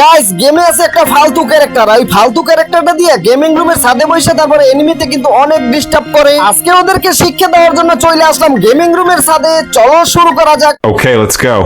Guys গেমে আছে একটা ফালতু ক্যারেক্টার ওই ফালতু ক্যারেক্টারটা দিয়ে গেমিং রুমের সাথে বসে তারপরে এনিমিতে কিন্তু অনেক ডিস্টার্ব করে। আজকে ওদেরকে শিক্ষা দেওয়ার জন্য চলে আসলাম গেমিং রুমের সাথে চলো শুরু করা যাক। Okay let's go.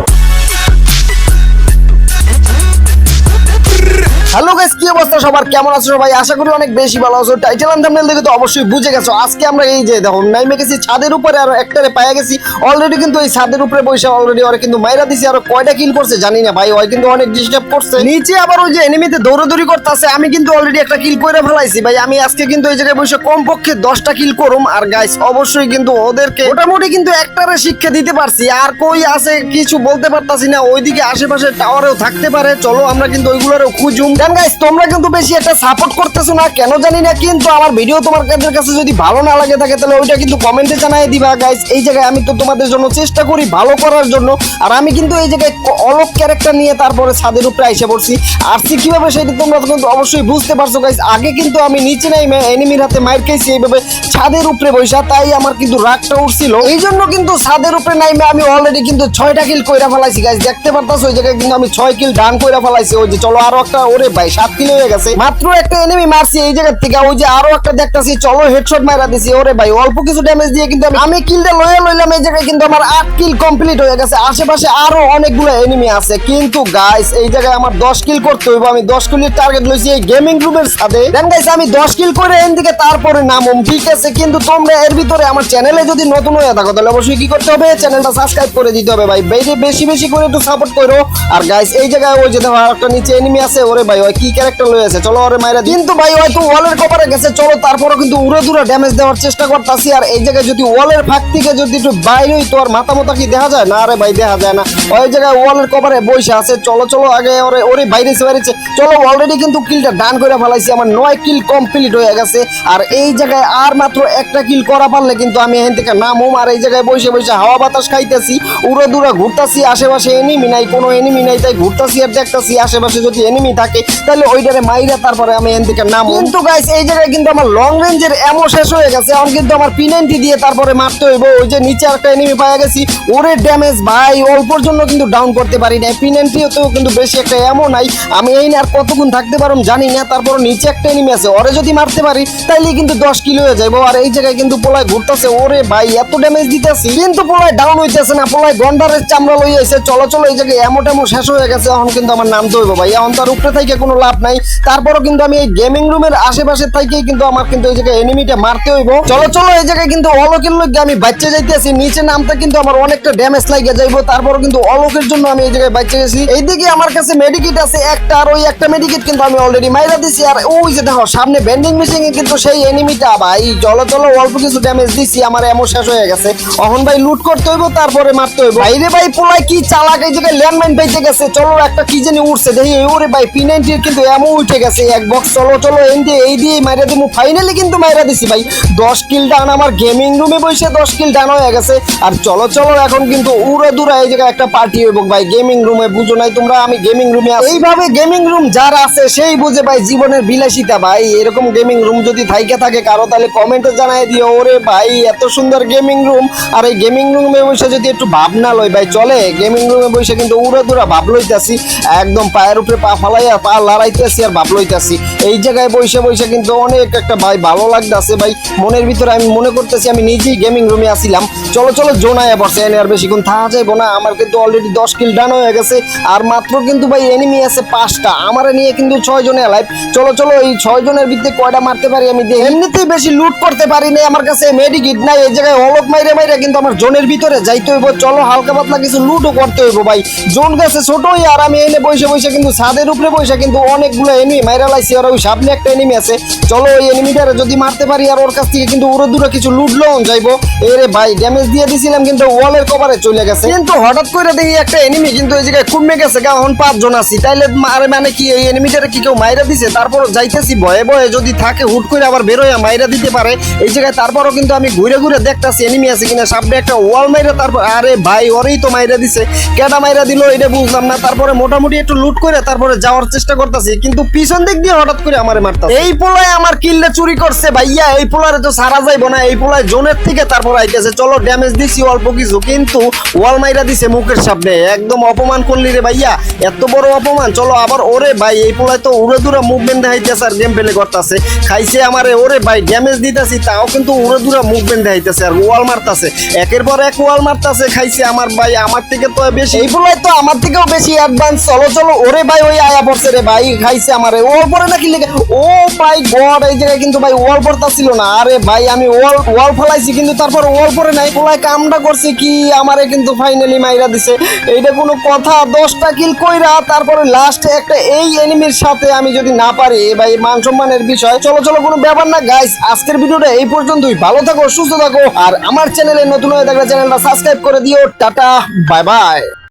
Hello guys কি অবস্থা? সবার কেমন আছো সবাই? আশা করি অনেক বেশি ভালো আছো। টাইটেল এন্ড থাম্বনেল দেখে তো অবশ্যই বুঝে গেছো। আজকে আমরা এই যে দেখো, নাইমে গেছি, ছাদের উপরে আর একটারে পায়া গেছি। অলরেডি কিন্তু এই ছাদের উপরে বসে অলরেডি ওরা কিন্তু মাইরা দিছি, আর কয়টা কিল করছে জানি না ভাই ওই কিন্তু অনেক ডিস্টার্ব করছে। নিচে আবার ওই যে এনিমিতে দৌড়াদৌড়ি করতেছে, আমি কিন্তু অলরেডি একটা কিল করে ফেলাইছি। ভাই, আমি আজকে কিন্তু এই জায়গায় বসে কমপক্ষে দশটা কিল করুম। আর গাইস অবশ্যই কিন্তু ওদেরকে মোটামুটি কিন্তু একটারে শিক্ষা দিতে পারছি। আর কই আছে, কিছু বলতে পারতাছি না। ওইদিকে আশেপাশে টাওয়ারেও থাকতে পারে। চলো আমরা কিন্তু ওইগুলোরও খুঁজুম। গাইস তোমরা কিন্তু বেশি একটা সাপোর্ট করতেছো না, কেন জানি না, কিন্তু আমার ভিডিও তোমার কাছে যদি ভালো না লাগে থাকে, তাহলে ওইটা কিন্তু কমেন্টে জানাই দিবা গাইস এই জায়গায় আমি তো তোমাদের জন্য চেষ্টা করি ভালো করার জন্য, আর আমি কিন্তু এই জায়গায় অলক ক্যারেক্টার নিয়ে তারপরে ছাদের উপরে এসে পড়ছি। আর সি কীভাবে সেটা তোমরা কিন্তু অবশ্যই বুঝতে পারছ গাইস আগে কিন্তু আমি নিচে নাই এনিমির হাতে মাইর খেয়েছি এইভাবে ছাদের উপরে বসা তাই আমার কিন্তু রাগটা উঠছিল। এই জন্য কিন্তু ছাদের উপরে নাইমে আমি অলরেডি কিন্তু ছয়টা কিল কইরা ফেলাইছি গাইস দেখতে পারতাছো, ওই জায়গায় কিন্তু আমি ছয় কিল ডান কইরা ফেলাইছি। ওই যে চলো, আরও একটা, ওরে ভাই, সাত কিল হয়ে গেছে। মাত্র একটা এনিমি মারছি এই জায়গা থেকে, ওই যে আরও একটা দেখতাছি, চলো হেডশট মারা দিছি। ওরে ভাই, অল্প কিছু ড্যামেজ দিয়ে কিন্তু আমি- কিলটা লয়ে লইলাম, এই জায়গায় কিন্তু আমার আট কিল কমপ্লিট হয়ে গেছে। আশেপাশে আরও অনেকগুলো এনিমি আছে। কিন্তু গাইস এই জায়গায় আমার দশ কিল করতে হইব। আমি দশ কিলের টার্গেট লইছি এই গেমিং রুমের সাথে দেন গাইস আমি দশ কিল করে এন দিকে তারপরে নামুম, ঠিক আছে? কিন্তু তোমরা এর ভিতরে আমার চ্যানেলে যদি নতুন হয়ে থাকো, তাহলে অবশ্যই কি করতে হবে? চ্যানেলটা সাবস্ক্রাইব করে দিতে হবে ভাই। বেশি বেশি বেশি করে একটু সাপোর্ট করো। আর গাইস এই জায়গায় ওই যে দেখো একটা নিচে এনিমি আছে, ওরে ভাই, ওই কি ক্যারেক্টার লয়ে আছে? চলো ওরে মাইরা কিন্তু ভাই হয়তো ওয়ালের কপারে গেছে, চলো তারপরও কিন্তু উড়ে দূরে ড্যামেজ দেওয়ার চেষ্টা করতেছি। আর এই জায়গায় যদি ওয়ালের ফাঁক থেকে যদি একটু বাইরে হই, তো আর মাথা মাথা কি দেখা যায়? না আরে ভাই, দেখা যায় না। ওই জায়গায় ওয়ালের কপারে বসে আছে। চলো চলো, আগে ওরে ওরে বাইরেছে বাইরেছে। চলো অলরেডি কিন্তু কিলটা ডান করে ফেলাইছি। আমার নয় কিল কমপ্লিট হয়ে গেছে। আর এই জায়গায় আর মাত্র একটা কিল করা পারলে কিন্তু আমি এখান থেকে নামুম আর এই জায়গায় বসে বসে হাওয়া বাতাস খাইতেছি, উড়ে দূরে ঘুরতাছি, আশেপাশে এনিমি নাই, কোনো এনিমি নাই, তাই ঘুরতাছি আর দেখতাছি আশেপাশে যদি এনিমি থাকে, তাহলে ওইটারে মাইরা তারপরে আমি এখান থেকে নামো কিন্তু গাইস এই জায়গায় কিন্তু আমার লং রেঞ্জের এমো শেষ হয়ে গেছে, এখন কিন্তু আমার পিনাইনটি দিয়ে তারপরে মারতে হইব। ওই যে নিচে একটা এনিমি পাওয়া গেছি, ওরে ড্যামেজ ভাই অল্পর জন্য কিন্তু ডাউন করতে পারি না পিনাইনটিও কিন্তু বেশি একটা এমন নাই, আমি এই না আর কতক্ষণ থাকতে পারুম জানি না তারপর নিচে একটা এনিমি আছে, ওরে যদি মারতে পারি তাইলে কিন্তু দশ কিলো হয়ে যাব আর এই জায়গায় কিন্তু পোলায় ঘুরতেছে। ওরে ভাই, এত ড্যামেজ দিতেছি। কিন্তু পোলায় ডাউন হইতেছে না, পোলায় গন্ডারের চামড়া লই আইছে। চলো চলো এই জায়গায় এমো টেমো শেষ হয়ে গেছে, এখন কিন্তু আমার নাম তো হইবো ভাই। এখন তার উপরে থেকে কোনো লাভ নাই। তারপরও কিন্তু আমি এই গেমিং রুমের আশেপাশে থেকেই কিন্তু আমার কিন্তু এই জায়গায় এনিমিটা মারতে হইব। চলো চলো, এই জায়গায় কিন্তু অলকের লোককে আমি বাচ্চা যাইতেছি। নিচে নামতে কিন্তু আমার অনেকটা ড্যামেজ লাগে যাইবো। তারপরও কিন্তু অলকের জন্য আমি এই জায়গায় বাচ্চা গেছি। এইদিকে আমার কাছে মেডিকেট আছে, একটা আর ওই একটা মেডিকেট কিন্তু আমি অলরেডি মাইরা দিছি। আর ওই যে দেখো, সামনে বেন্ডিং মেশিন কিন্তু সেই এনিমিটা ভাই, চলো। চলো, অল্প কিছু ড্যামেজ দিছি, আমার এমন শেষ হয়ে গেছে। এখন ভাই লুট করতে হইব, তারপরে মারতে হইব। বাইরে ভাই পোলাই কি চালাক, এই জায়গায় ল্যান্ডমাইন পাইতে গেছে। চলো, একটা কি জানি উঠছে দেখি। ওরে ভাই পি নাইনটির কিন্তু এমন উঠে গেছে, এক বক্স চলো চলো, এই দিয়ে এই দিয়ে মাইরা দিমু। ফাইনালি কিন্তু মাইরা দিছি ভাই। দশ কিল ডান আমার গেমিং রুমে বসে দশ কিল ডান হয়ে গেছে। আর চলো চলো, এখন কিন্তু উড়ে দূরে এই জায়গায় একটা পার্টি হইব। ভাই গেমিং রুমে বুঝো নাই তোমরা, আমি গেমিং রুমে এইভাবে গেমিং রুম যার আছে, সেই বুঝে ভাই জীবনের বিলাসিতা ভাই। এরকম গেমিং রুম যদি থাইকে থাকে, কারও তাহলে কমেন্টে জানাই দিও, ওরে ভাই, এত সুন্দর গেমিং রুম আর এই গেমিং রুমে বসে যদি একটু ভাবনা লই ভাই, চলে। গেমিং রুমে বসে কিন্তু উড়ে দূরা ভাব লইতাছি। একদম পায়ের উপরে পা ফালাইয়া পা লড়াইতেছি আর ভাব লইতাছি। এই জায়গায় বসে বসে কিন্তু অনেক একটা ভাই ভালো লাগতেছে, ভাই। মনের ভিতরে আমি মনে করতেছি, আমি নিজেই গেমিং রুমে আসিলাম চলো চলো, জোনায় পড়ছে এনে আর বেশিক্ষণ থাকা যাইবো না। আমার কিন্তু অলরেডি দশ কিল ডান হয়ে গেছে। আর মাত্র কিন্তু, ভাই এনিমি আছে পাঁচটা। আমার নিয়ে কিন্তু ছয় জনে লাইভ চলো চলো, এই ছয় জনের ভিতরে কয়টা মারতে পারি আমি এমনিতেই বেশি লুট করতে পারি না আমার কাছে মেডিকিট নাই, এই জায়গায় অলক মাইরে মাইরে কিন্তু আমার জোনের ভিতরে যাইতে হইব। চলো, হালকা পাতলা কিছু লুটও করতে হইব ভাই। জোন গেছে ছোটই, আর আমি এনে বসে বসে কিন্তু ছাদের উপরে বসে কিন্তু অনেকগুলো এনিমি মাইরা লাইছি, আর ওই সামনে একটা এনিমি আছে। চলো, ওই এনিমিটারে যদি মারতে পারি, আর ওর কাছ থেকে কিন্তু উড়ো দূরে কিছু লুট লোন যাইবো। এরে ভাই ড্যামেজ দিয়ে দিছিলাম কিন্তু ওয়ালের কভারে চলে গেছে। কিন্তু হঠাৎ করে দেখি একটা এনিমি কিন্তু এই জায়গায় কমে গেছে, গা, এখন পাঁচজন আছি। তাইলে আরে মানে কি, এই এনিমিটারে কি কেউ মাইরা দিছে? তারপর যাইতেছি, ভয়ে ভয়ে যদি থাকে, হুট করে আবার বেরোয় মাইরা দিতে পারে। এই জায়গায় তারপরও কিন্তু আমি ঘুরে ঘুরে দেখতাছি এনিমি আছে কিনা, সামনে একটা ওয়াল মাইরা তারপর আরে ভাই, ওরেই তো মাইরা দিছে। কেডা মাইরা দিল, এটা বুঝলাম না। তারপরে মোটামুটি একটু লুট করে তারপরে যাওয়ার চেষ্টা করতেছি, কিন্তু পিছন দিক দিয়ে হঠাৎ করে আমারে মারতাছে। এই পোলায় আমার কিল্লে চুরি করছে, ভাইয়া, এই পোলারে তো সারা যাইবো না, এই পোলায় জোনের থেকে তারপর আইতেছে। চলো ড্যামেজ দিছি অল্প কিছু, কিন্তু ওয়াল মাইরা দিছে মুখের সামনে। একদম অপমান করলি রে ভাইয়া, এত বড় অপমান। চলো, আবার ওরে ভাই, এই পোলায় তো উড়ে দূরা মুভমেন্ট দেখাইতেছে আর গেম প্লে করতেছে। খাইছে আমারে, ওরে ভাই ড্যামেজ দিতেছি তাও কিন্তু উড়ে দূরা মুভমেন্ট দেখাইতেছে আর ওয়াল মারতাছে। একের পর এক ওয়াল মারতাছে, খাইছে আমার ভাই, আমার থেকে তো বেশি। এই পোলায় তো আমার থেকেও বেশি অ্যাডভান্স চলো চলো, ওরে ভাই, ওই আয়া পড়ছে রে ভাই, খাইছে আমারে। ওর পরে নাকি লেগে ও ভাই গড, এই জায়গায় কিন্তু ভাই ওয়াল পড়তা ছিল না। আরে ভাই, আমি ওয়াল ওয়াল ফলাইছি কিন্তু তারপর ওয়াল পরে নাই। পোলায় কামটা করছে কি, আমারে কিন্তু ফাইনালি মাইরা দিছে। এইটা কোনো কথা, দশটা কিল কইরা তারপরে লাস্টে একটা এই এনিমির সাথে আমি যদি না পারি ভাই মান সম্মানের বিষয়। চলো চলো, কোনো ব্যাপার না গাইস আজকের ভিডিওটা এই পর্যন্তই। ভালো থাকো, সুস্থ থাকো, আর আমার চ্যানেলে নতুন হয়ে থাকলে চ্যানেলটা সাবস্ক্রাইব করে দিও। টাটা, বাই বাই।